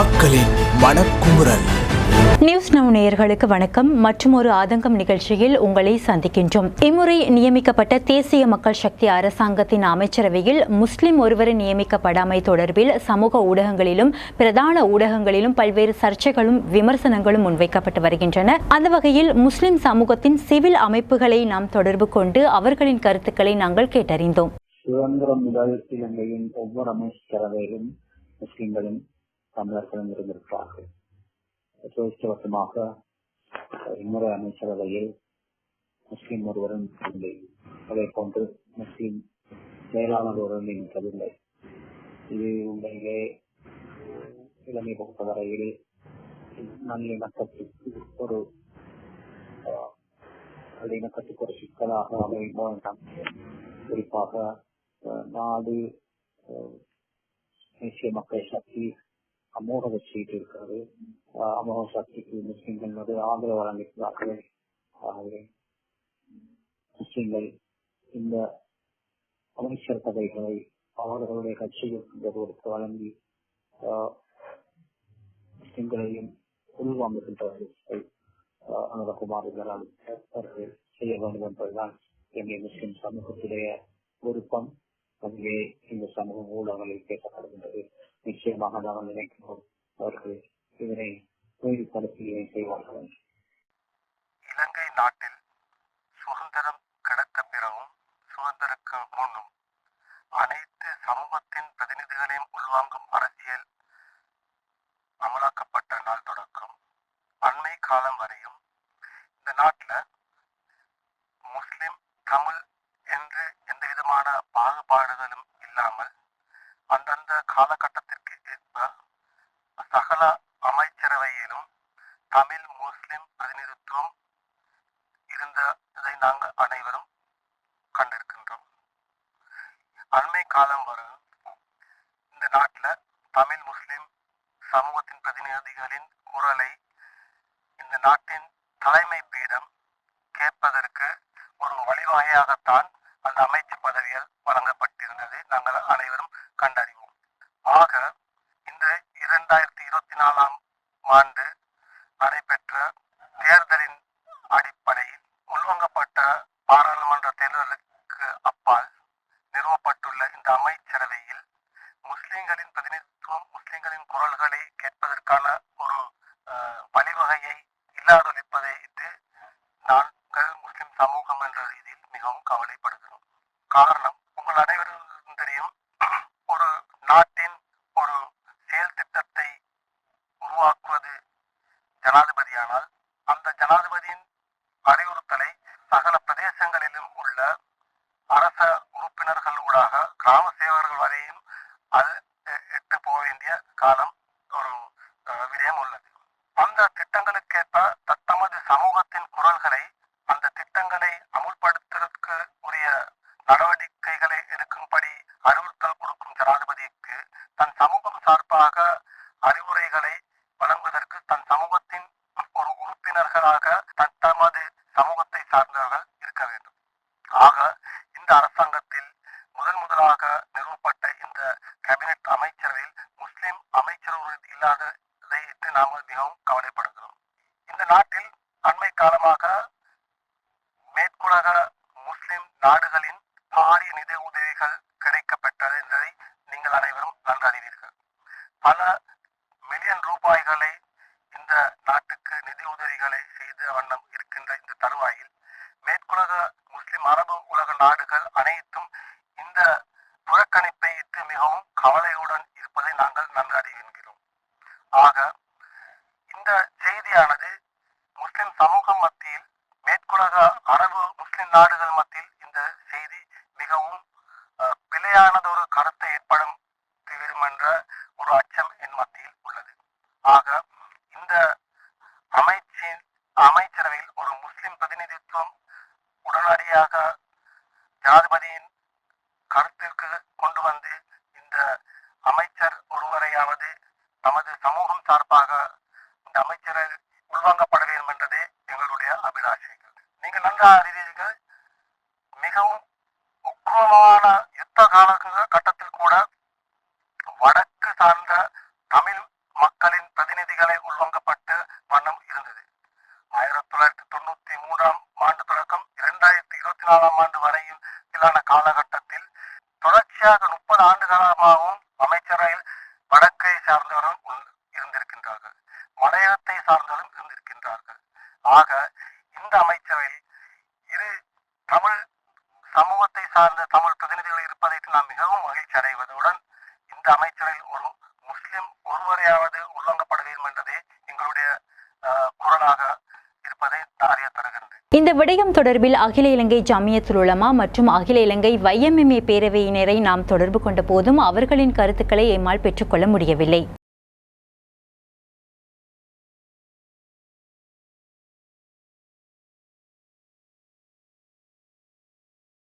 மக்களின் மனக்குமுறல். News now நேயர்களுக்கு வணக்கம். மற்றும் ஒரு ஆதங்கம் நிகழ்ச்சியில் உங்களை சந்திக்கின்றோம். இம்முறை நியமிக்கப்பட்ட தேசிய மக்கள் சக்தி அரசாங்கத்தின் அமைச்சரவையில் முஸ்லிம் ஒருவரை நியமிக்கப்படாமை தொடர்பில் சமூக ஊடகங்களிலும் பிரதான ஊடகங்களிலும் பல்வேறு சர்ச்சைகளும் விமர்சனங்களும் முன்வைக்கப்பட்டு வருகின்றன. அந்த வகையில் முஸ்லிம் சமூகத்தின் சிவில் அமைப்புகளை நாம் தொடர்பு கொண்டு அவர்களின் கருத்துக்களை நாங்கள் கேட்டறிந்தோம். சுதந்திரம் முதல் இலங்கையின் ஒவ்வொரு அமைச்சரவையிலும் முஸ்லிம்களும் தமிழர்களும் இருந்திருக்கிறார்கள் துரதிருஷ்டவசமாக இம்முறை அமைச்சரவையில் முஸ்லிம் ஒருவரும் இல்லை. அதே போன்று முஸ்லிம் மேலாளர் ஒருவரும் நியமிக்கவில்லை இது உண்மையிலே இலங்கை பொறுத்தவரையில் நல்லிணக்கத்துக்கு ஒரு நல்லிணக்கத்துக்கு ஒரு சிக்கலாக அமையுமோ என்றால் குறிப்பாக நாடு தேசிய மக்கள் சக்தி அமோக வெற்றிட்டு இருக்கிறது அமோக சக்திக்கு முஸ்லிம்கள் வந்து ஆதரவு வழங்கியிருக்கிறார்கள். ஆகவே முஸ்லிம்கள் இந்த அமைச்சர் பதவிகளை அவர்களுடைய கட்சியில் வழங்கி முஸ்லிம்களையும் உள்வாங்குகின்றார்கள். அனுரகுமாரிகளால் அவர்கள் செய்ய வேண்டும் என்பதுதான் எங்கள் முஸ்லிம் சமூகத்துடைய விருப்பம். அங்கே இந்த சமூக ஊடகங்களில் பேசப்படுகின்றது. நிச்சயமாக நாங்கள் நினைக்கிறோம் அவர்கள் இதனை உறுதிப்படுத்தி செய்வார்கள். இலங்கை நாட்டில் சுதந்திரம் கிடைத்த பிறகும் சுதந்திரக்கு முன்னும் அனைத்து சமூகத்தின் பிரதிநிதிகளையும் உள்வாங்கும் அரசியல் அமலாக்கப்பட்ட நாள் தொடக்கம். அண்மை காலம் வரையும் இந்த நாட்டில் முஸ்லிம் தமிழ் என்று எந்த விதமான பாகுபாடுகளும் இல்லாமல் அந்தந்த காலகட்டத்தில் ஏற்ப சகல அமைச்சரவையிலும் தமிழ் முஸ்லிம் பிரதிநிதித்துவம் இருந்ததை நாங்கள் அனைவரும் கண்டிருக்கின்றோம் அண்மை காலம் வரும் இந்த நாட்டில் தமிழ் முஸ்லிம் சமூகத்தின் பிரதிநிதிகளின் குரலை இந்த நாட்டின் தலைமை பீடம் கேட்பதற்கு ஒரு வழிவகையாகத்தான் அந்த அமைச்சு பதவிகள் வழங்கப்பட்டிருந்தது. நாங்கள் அனைவரும் கண்டறிவோம். ஆக இந்த இரண்டாயிரத்தி இருபத்தி நாலாம் ஆண்டு காரணம் உங்கள் அனைவருக்கும் தெரியும். ஒரு நாட்டின் ஒரு செயல் திட்டத்தை உருவாக்குவது ஜனாதிபதியானால் அந்த ஜனாதிபதியின் அறிவுறுத்தலை சகல பிரதேசங்களிலும் உள்ள அரச உறுப்பினர்கள் ஊடாக கிராம சேவர்கள் வரையும் அது எட்டு போக வேண்டிய காலம் ஒரு விடயம் உள்ளது. அந்த திட்டங்களை ஜனாதிபதிக்கு தன் சமூகம் சார்பாக அறிவுரைகளை வழங்குவதற்கு தன் சமூகத்தின் ஒரு உறுப்பினர்களாக தத்தமது சமூகத்தை சார்ந்தவர்கள் இருக்க வேண்டும். ஆக இந்த அரசாங்கத்தில் கவலையுடன் இருப்பதை நாங்கள் நன்கு அறிகின்றோம் ஆக இந்த செய்தியானது முஸ்லிம் சமூகம் மத்தியில் மேற்குலக அரபு முஸ்லிம் நாடுகள் மத்தியில் இந்த செய்தி மிகவும் அஹ், பிழையானதொரு கருத்தை ஏற்படும் விடும் என்ற ஒரு அச்சம் என் மத்தியில் உள்ளது ஆக இந்த அமைச்சின் அமைச்சரவையில் ஒரு முஸ்லிம் பிரதிநிதித்துவம் உடனடியாக ஜனாதிபதியின் கருத்திற்கு கொண்டு வந்து இந்த அமைச்சர் ஒருவரையாவது நமது சமூகம் சார்பாக இந்த அமைச்சரை உள்வாங்கப்பட வேண்டும் என்றதே எங்களுடைய அபிலாஷைகள் நீங்கள் நன்றாக அறிவீர்கள் மிகவும் உக்கிரமான யுத்த கால கட்டத்தில் கூட வடக்கு சார்ந்த தமிழ் மக்களின் பதினாறாம் ஆண்டு வரையும் காலகட்டத்தில் தொடர்ச்சியாக முப்பது ஆண்டு காலமாகவும் அமைச்சரவையில் வடக்கை சார்ந்தவரும் இருந்திருக்கின்றார்கள். மலையகத்தை சார்ந்தவரும் இருந்திருக்கின்றார்கள். ஆக இந்த அமைச்சரவையில் இரு தமிழ் சமூகத்தை சார்ந்த தமிழ் பிரதிநிதிகள் இருப்பதை நாம் மிகவும் மகிழ்ச்சி அடைவது இந்த அமைச்சரில் ஒரு முஸ்லிம் ஒருவரையாவது உள்வாங்கப்பட வேண்டும் என்பதே எங்களுடைய அஹ், குரலாக இருப்பதை நான் அறிய தருகின்றேன் இந்த விடயம் தொடர்பில் அகில இலங்கை ஜமியத்துல் உலமா மற்றும் அகில இலங்கை வைஎம்எம்ஏ பேரவையினரை நாம் தொடர்பு கொண்ட போதும் அவர்களின் கருத்துக்களை எம்மால் பெற்றுக்கொள்ள முடியவில்லை.